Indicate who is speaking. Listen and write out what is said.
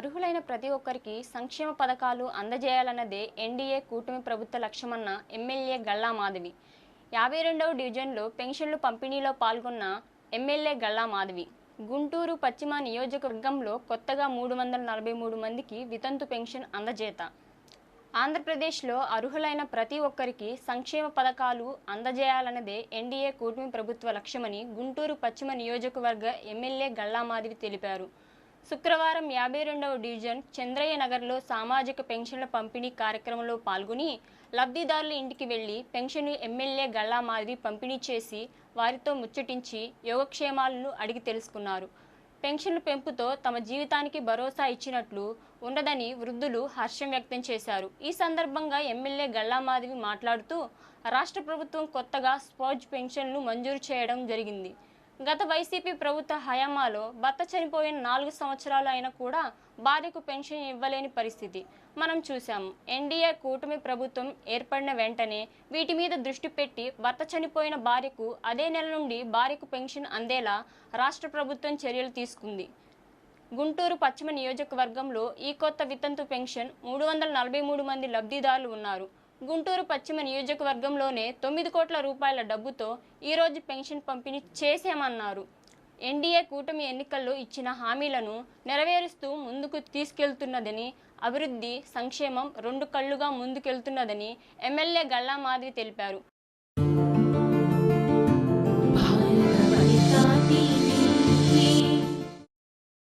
Speaker 1: అర్హులైన ప్రతి ఒక్కరికి సంక్షేమ పథకాలు అందజేయాలన్నదే ఎన్డీఏ కూటమి ప్రభుత్వ లక్ష్యమన్న ఎమ్మెల్యే గల్లా మాధవి. యాభై రెండవ డివిజన్లో పెన్షన్లు పంపిణీలో పాల్గొన్న ఎమ్మెల్యే గల్లా మాధవి. గుంటూరు పశ్చిమ నియోజకవర్గంలో కొత్తగా మూడు వందల నలభై మూడు మందికి వితంతు పెన్షన్ అందజేత. ఆంధ్రప్రదేశ్లో అర్హులైన ప్రతి ఒక్కరికి సంక్షేమ పథకాలు అందజేయాలన్నదే ఎన్డీఏ కూటమి ప్రభుత్వ లక్ష్యమని గుంటూరు పశ్చిమ నియోజకవర్గ ఎమ్మెల్యే గల్లామాధవి తెలిపారు. శుక్రవారం యాభై రెండవ డివిజన్ చంద్రయ్య నగర్లో సామాజిక పెన్షన్ల పంపిణీ కార్యక్రమంలో పాల్గొని లబ్ధిదారుల ఇంటికి వెళ్ళి పెన్షన్ ఎమ్మెల్యే గల్లామాధవి పంపిణీ చేసి వారితో ముచ్చటించి యోగక్షేమాలను అడిగి తెలుసుకున్నారు. పెన్షన్ల పెంపుతో తమ జీవితానికి భరోసా ఇచ్చినట్లు ఉండదని వృద్ధులు హర్షం వ్యక్తం చేశారు. ఈ సందర్భంగా ఎమ్మెల్యే గల్లామాధవి మాట్లాడుతూ రాష్ట్ర ప్రభుత్వం కొత్తగా స్పౌజ్ పెన్షన్లు మంజూరు చేయడం జరిగింది. గత వైసీపీ ప్రభుత్వ హయామాలో భర్త చనిపోయిన నాలుగు సంవత్సరాలు అయినా కూడా భార్యకు పెన్షన్ ఇవ్వలేని పరిస్థితి. మనం చూసాము ఎన్డీఏ కూటమి ప్రభుత్వం ఏర్పడిన వెంటనే వీటి మీద దృష్టి పెట్టి భర్త చనిపోయిన భార్యకు అదే నెల నుండి భార్యకు పెన్షన్ అందేలా రాష్ట్ర ప్రభుత్వం చర్యలు తీసుకుంది. గుంటూరు పశ్చిమ నియోజకవర్గంలో ఈ కొత్త వితంతు పెన్షన్ మూడు వందల నలభై మూడు మంది లబ్ధిదారులు ఉన్నారు. గుంటూరు పశ్చిమ నియోజకవర్గంలోనే తొమ్మిది కోట్ల రూపాయల డబ్బుతో ఈరోజు పెన్షన్ పంపిణీ చేశామన్నారు. ఎన్డీఏ కూటమి ఎన్నికల్లో ఇచ్చిన హామీలను నెరవేరుస్తూ ముందుకు తీసుకెళ్తున్నదని అభివృద్ధి సంక్షేమం రెండు కళ్ళుగా ముందుకెళ్తున్నదని ఎమ్మెల్యే గల్లా మాధవి తెలిపారు.